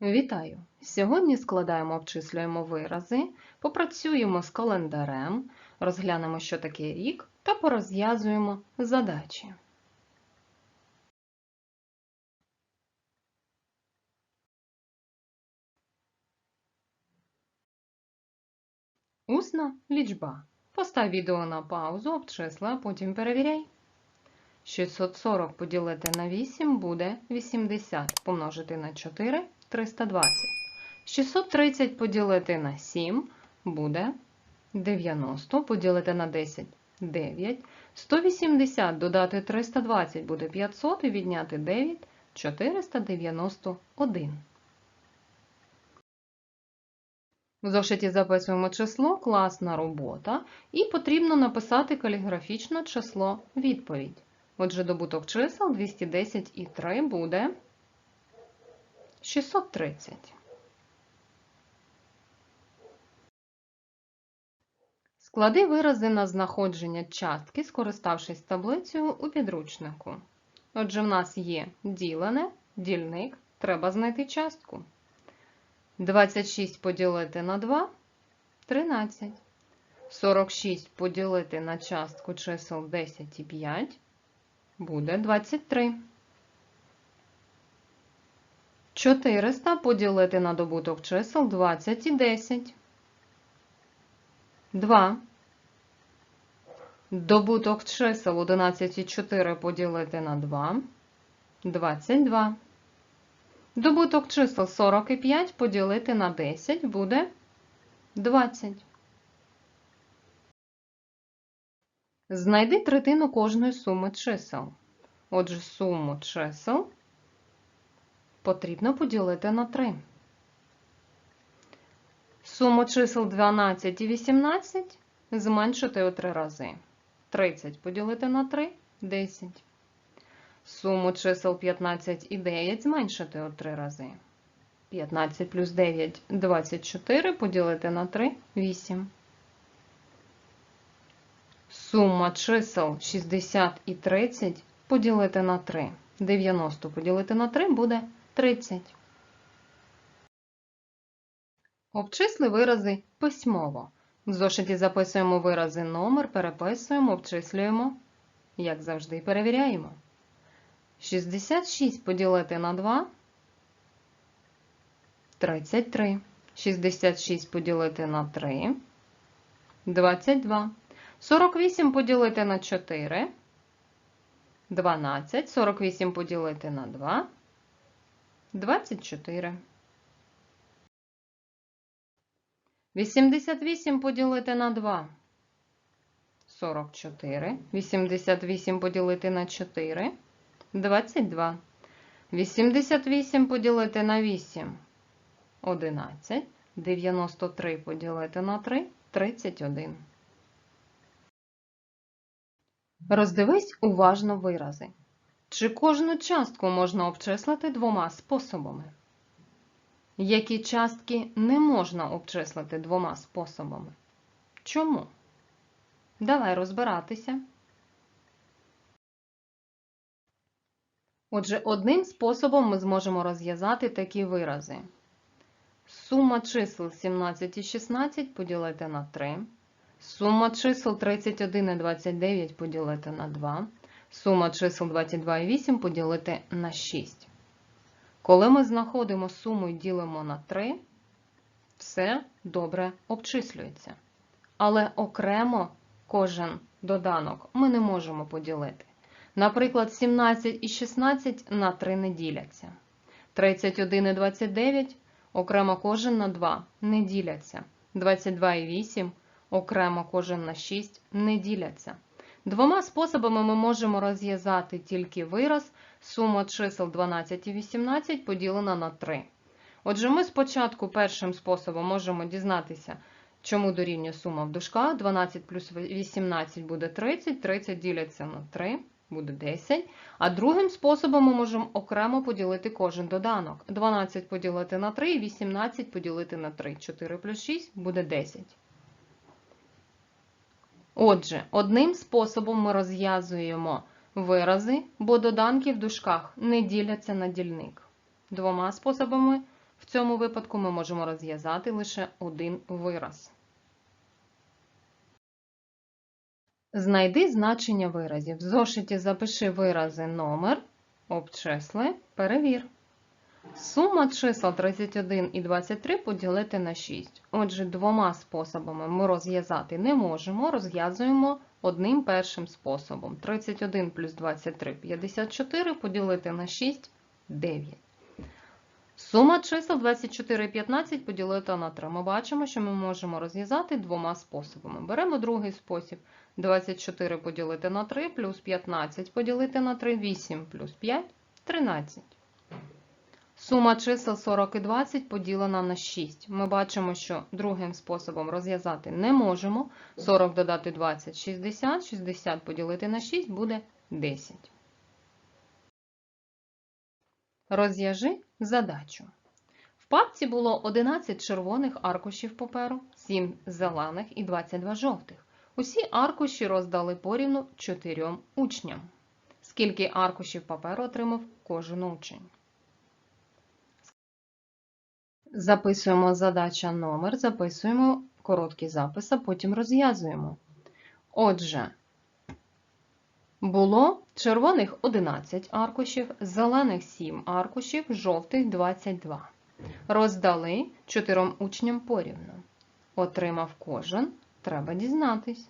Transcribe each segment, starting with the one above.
Вітаю! Сьогодні складаємо, обчислюємо вирази, попрацюємо з календарем, розглянемо, що таке рік, та порозв'язуємо задачі. Усна лічба. Постав відео на паузу, обчисли, а потім перевіряй. 640 поділити на 8 буде 80, помножити на 4 – 320. 630 поділити на 7 буде 90, поділити на 10 – 9. 180 додати 320 буде 500 і відняти 9 – 491. В зошиті записуємо число, класна робота, і потрібно написати каліграфічно число відповідь. Отже, добуток чисел 210 і 3 буде 630. Склади вирази на знаходження частки, скориставшись таблицею у підручнику. Отже, в нас є ділене, дільник, треба знайти частку. 26 поділити на 2 – 13. 46 поділити на частку чисел 10 і 5 буде 23. 400 поділити на добуток чисел 20 і 10. 2. Добуток чисел 11 і 4 поділити на 2 – 22. Добуток чисел 45 поділити на 10 буде 20. Знайди третину кожної суми чисел. Отже, суму чисел потрібно поділити на 3. Суму чисел 12 і 18 зменшити у 3 рази. 30 поділити на 3 – 10. Суму чисел 15 і 9 зменшити у 3 рази. 15 плюс 9 – 24 поділити на 3 – 8. Сума чисел 60 і 30 поділити на 3. 90 поділити на 3 буде 30. Обчисли вирази письмово. В зошиті записуємо вирази номер, переписуємо, обчислюємо, як завжди, перевіряємо. 66 поділити на 2 – 33. 66 поділити на 3 – 22. 48 поділити на 4 – 12. 48 поділити на 2 – 24. 88 поділити на 2 – 44. 88 поділити на 4 – 22. 88 поділити на 8 – 11. 93 поділити на 3 – 31. Роздивись уважно вирази. Чи кожну частку можна обчислити двома способами? Які частки не можна обчислити двома способами? Чому? Давай розбиратися. Отже, одним способом ми зможемо розв'язати такі вирази. Сума чисел 17 і 16 поділити на 3. Сума чисел 31 і 29 поділити на 2. Сума чисел 22 і 8 поділити на 6. Коли ми знаходимо суму і ділимо на 3, все добре обчислюється. Але окремо кожен доданок ми не можемо поділити. Наприклад, 17 і 16 на 3 не діляться. 31 і 29 окремо кожен на 2 не діляться. 22 і 8 окремо кожен на 6 не діляться. Двома способами ми можемо розв'язати тільки вираз сума чисел 12 і 18 поділена на 3. Отже, ми спочатку першим способом можемо дізнатися, чому дорівнює сума в дужках. 12 плюс 18 буде 30, 30 діляться на 3, буде 10. А другим способом ми можемо окремо поділити кожен доданок. 12 поділити на 3 і 18 поділити на 3. 4 плюс 6 буде 10. Отже, одним способом ми розв'язуємо вирази, бо доданки в дужках не діляться на дільник. Двома способами В цьому випадку ми можемо розв'язати лише один вираз. Знайди значення виразів. В зошиті запиши вирази номер, обчисли, перевір. Сума чисел 31 і 23 поділити на 6. Отже, двома способами ми розв'язати не можемо, розв'язуємо одним першим способом. 31 плюс 23 – 54 поділити на 6 – 9. Сума чисел 24 і 15 поділити на 3. Ми бачимо, що ми можемо розв'язати двома способами. Беремо другий спосіб. 24 поділити на 3 плюс 15 поділити на 3, 8 плюс 5 – 13. Сума чисел 40 і 20 поділена на 6. Ми бачимо, що другим способом розв'язати не можемо. 40 додати 20 – 60, 60 поділити на 6 буде 10. Розв'яжи задачу. В папці було 11 червоних аркушів паперу, 7 зелених і 22 жовтих. Усі аркуші роздали порівну 4 учням. Скільки аркушів паперу отримав кожен учень? Записуємо задача номер, записуємо короткий запис, а потім розв'язуємо. Отже, було червоних 11 аркушів, зелених 7 аркушів, жовтих 22. Роздали 4 учням порівну. Отримав кожен, треба дізнатись.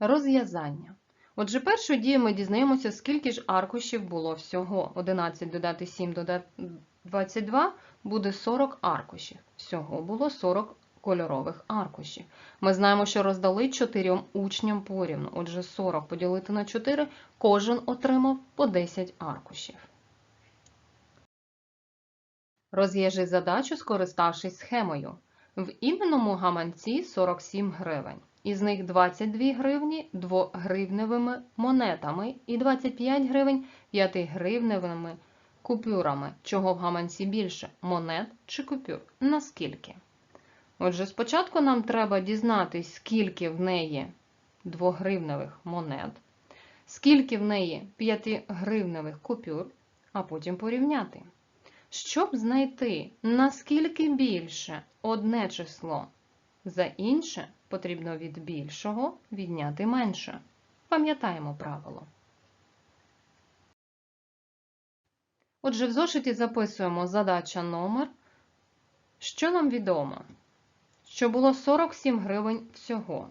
Розв'язання. Отже, першою дією ми дізнаємося, скільки ж аркушів було всього. 11 додати 7 додати 22 буде 40 аркушів. Всього було 40 кольорових аркушів. Ми знаємо, що роздали 4 учням порівну. Отже, 40 поділити на 4, кожен отримав по 10 аркушів. Розв'яжи задачу, скориставшись схемою. В іменному гаманці 47 гривень. Із них 22 гривні 2-гривневими монетами і 25 гривень 5-гривневими купюрами. Чого в гаманці більше? Монет чи купюр? Наскільки? Отже, спочатку нам треба дізнатись, скільки в неї 2-гривневих монет, скільки в неї 5-гривневих купюр, а потім порівняти. Щоб знайти, наскільки більше одне число за інше, потрібно від більшого відняти менше. Пам'ятаємо правило. Отже, в зошиті записуємо задача номер. Що нам відомо? Що було 47 гривень всього.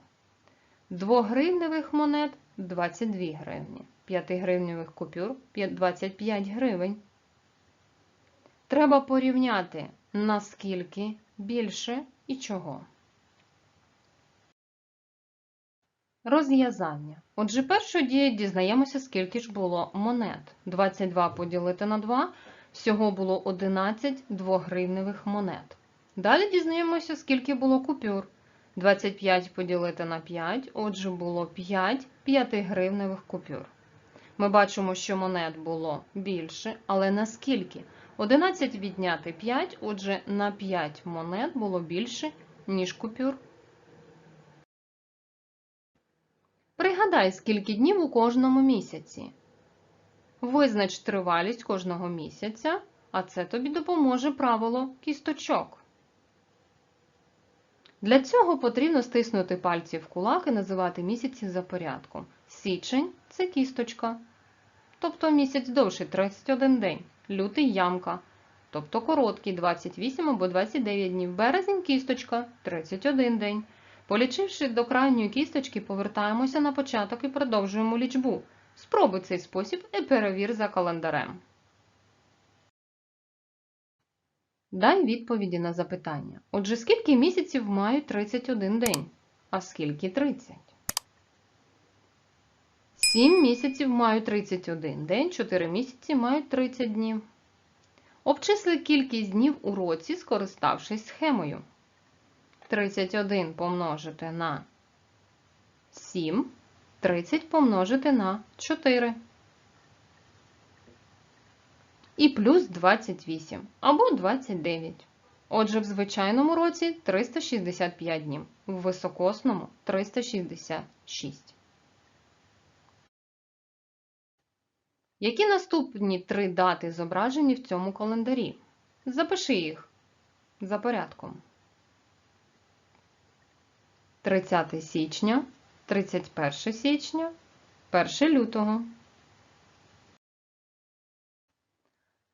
2-гривневих монет 22 гривні. 5-гривневих купюр 25 гривень. Треба порівняти, наскільки більше і чого. Розв'язання. Отже, першою дією дізнаємося, скільки ж було монет. 22 поділити на 2, всього було 11 2-гривневих монет. Далі дізнаємося, скільки було купюр. 25 поділити на 5, отже, було 5 5-гривневих купюр. Ми бачимо, що монет було більше, але наскільки? 11 відняти 5, отже, на 5 монет було більше, ніж купюр. Пригадай, скільки днів у кожному місяці. Визнач тривалість кожного місяця, а це тобі допоможе правило кісточок. Для цього потрібно стиснути пальці в кулак і називати місяці за порядком. Січень це кісточка, тобто місяць довший 31 день, лютий ямка, тобто короткий 28 або 29 днів, березень кісточка 31 день. Полічивши до крайньої кісточки, повертаємося на початок і продовжуємо лічбу. Спробуй цей спосіб і перевір за календарем. Дай відповіді на запитання. Отже, скільки місяців мають 31 день? А скільки 30? 7 місяців мають 31 день, 4 місяці мають 30 днів. Обчисли кількість днів у році, скориставшись схемою. 31 помножити на 7, 30 помножити на 4. І плюс 28 або 29. Отже, в звичайному році 365 днів, в високосному 366. Які наступні три дати зображені в цьому календарі? Запиши їх за порядком. 30 січня, 31 січня, 1 лютого.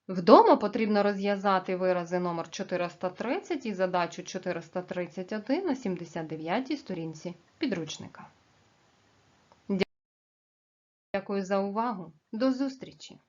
Вдома потрібно розв'язати вирази номер 430 і задачу 431 на 79 сторінці підручника. Дякую за увагу. До зустрічі!